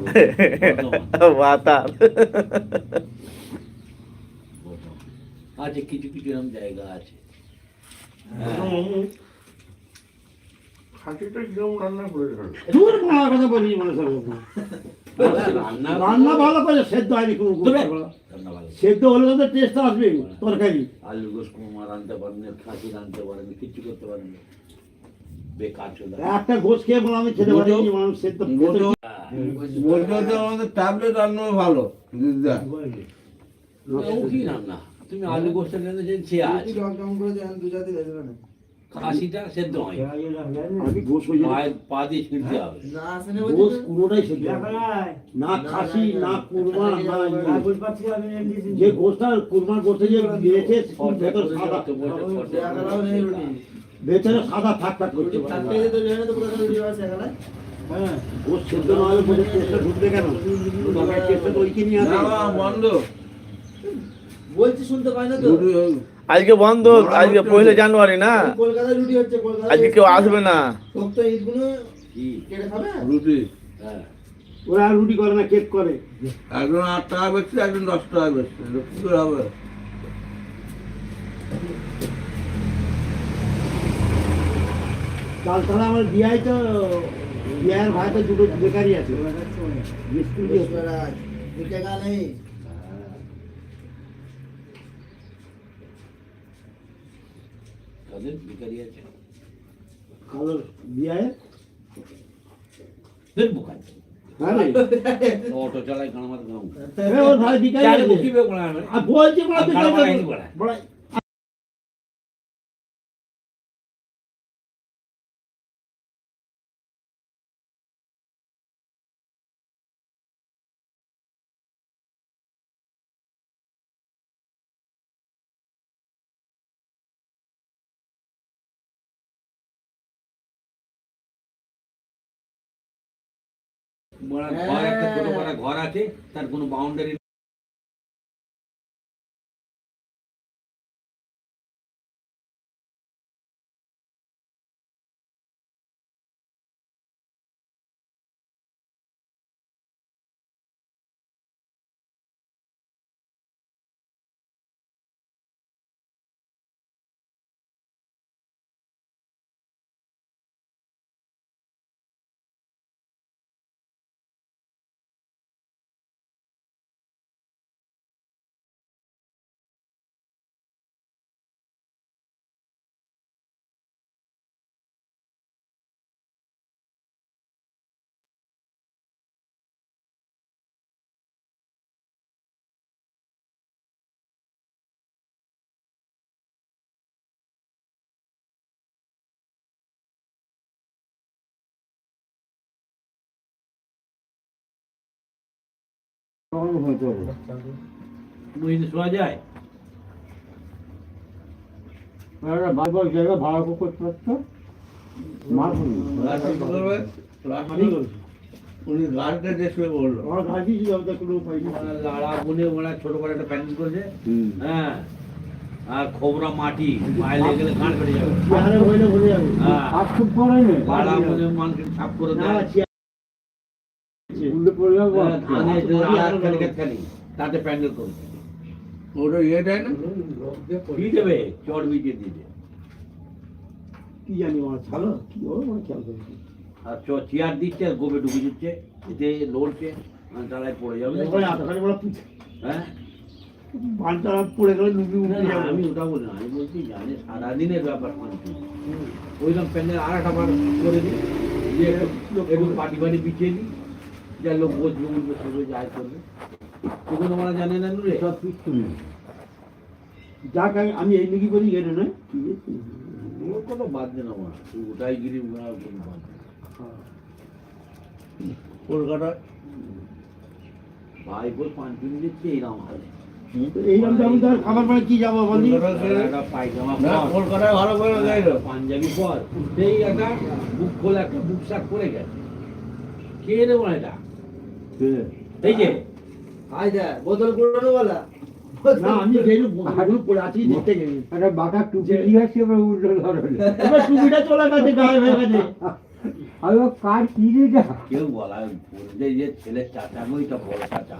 করব বর্ধমান। বাতার বর্ধমান। আছে কিছু কিছু এরকম জায়গা আছে খাসিটা কীরকম রান্না করে খাবে দূর মারা কথা বলি মনে সব রান্না রান্না ভালো করে সেদ্ধ হয়নি কোনো তবে- গোস্ত ভালো। রান্না ভালো। সেদ্ধ হলে তো টেস্ট আসবে তরকারি আলু গোস কুমা রাঁধতে পারেন খাসি রাঁধতে পারেন কিচ্ছু করতে পারেন না। বেকার চলে একটা গোস খেয়ে বলে আমি খেতে পারি নি, মানুষ সেদ্ধ গোটো হ্যাঁ। বলতে আমাদের ট্যাবলেট রান্না ভালো দিদা ও কি রান্না তুমি আলু গোসটা রেঁধেছেন সে আছে খাসিটা সেদ্ধ হয় আগে গোস হয়ে যায় পা দিয়ে ছিঁড়তে হবে গোস পুরোটাই সেদ্ধ না খাসি না কুরমা না ইয়ে। যে গোসটা কুরমার গোসে যে দিয়েছে ভেতর সাদা ভেতরে সাদা থাক থাক করছে হ্যাঁ। গোস সেদ্ধ না হলে বোধহয় টেস্টটা ঢুকবে কেন? তরকারি টেস্টটা তো ওইখানেই আছে। বন্ধ। বলছি শুনতে পাই না তো? আজকে বন্ধ আজকে পয়লা জানুয়ারি না? রুটি হচ্ছে আজকে কেউ আসবে না। শক্ত ইটগুলো কি? কেটে খাবে? রুটি। হ্যাঁ। ওরা আর রুটি করে না কেক করে। একজন আট টাকা বেচছে একজন দশ টাকা বেচছে। এটা কি করে হবে? কাল তাহলে আমার বিয়ায় তো বিয়ার ভাই তো দুটো বেকারি আছে। স্কুল বৃহস্পতিবার নেই। তাদের ভিখারি আছে? কালো বিয়ায়? ফের বোকান হ্যাঁ অটো চালায় কারণ গাঁও ওর ভাই বিকারি আছে। হবে। আর বলছি বড় ঘর একটা ছোট বড় ঘর আছে তার কোনো বাউন্ডারি বুঝতে শোয়া যায়। একটা জায়গা ভাড়া করতে পারছ মার রাতে কি করবে? রাতে উনি গাড়িটা দেখবে বলল আমার ভাবি যাবে কোনো লাড়া বুনে ওরা ছোট বড় একটা প্যান্ডেল করেছে। হ্যাঁ। আর খোবরা মাটি পায়ে লেগে গেলে গান যাবে। হ্যাঁ। আর খুব লাড়া বুনে মানুষকে করে দেয় চেয়ার উল্টে পড়ে যাব হ্যাঁ, ধানে যে আর খালি খালি তাতে প্যান্ডেল করবে। ওটা ইয়ে দেয় না? দিয়ে দেবে? চট বিছিয়ে দিয়ে দেবে। কি জানি আমার ছাড়ো কি ওর মানে খেয়াল করেছি আর চ- চেয়ার দিচ্ছে আর গোবে ঢুকে দিচ্ছে এতে লড়ছে আর পড়ে যাবে। হ্যাঁ? পড়ে গেলে উঠে যাবে। আমি ওটা বলি না আমি বলছি জানে সারাদিনের ব্যাপার শান্তি ওইরকম প্যান্ডেল আর একটা বার করে দিই একটু পাটি পাটি বিছিয়ে দিই। যা লোক বসবে উঠবে যায় করবে। ওগুলো আমরা জানে না নুরে। সব কিচ্ছু নেই। যাক আমি- আমি এই নাকি করি গেলে নয়। কি আছে? ওর কোনো বাদ দেন আমার। ওটাই গিরি ওরা কোনো বাদ কলকাতা ভাই বল পাঁচ দিন দিচ্ছে এইরকম হালে এইরকম যেমন ধর খাবার পরে কি যাব বলি? কলকাতা একটা পায়জামা না কলকাতায় ভালো করে দেয় পাঞ্জাবি পর। সেই একটা বুক খোলা একটা বুক শাক পরে গেছে। খেয়ে নেব এটা? এই যে আই দা বোতল পুরনো বলা। না আমি পড়ে আছি দেখতে একটা বাঁকা টুপি দিয়ে আসছে এবার উল্টো ধরলে এবার টুপিটা চলে গেছে গায়ে হয়ে গেছে। কেউ বলা যে যে ছেলের চাচা তো বড় চাচা।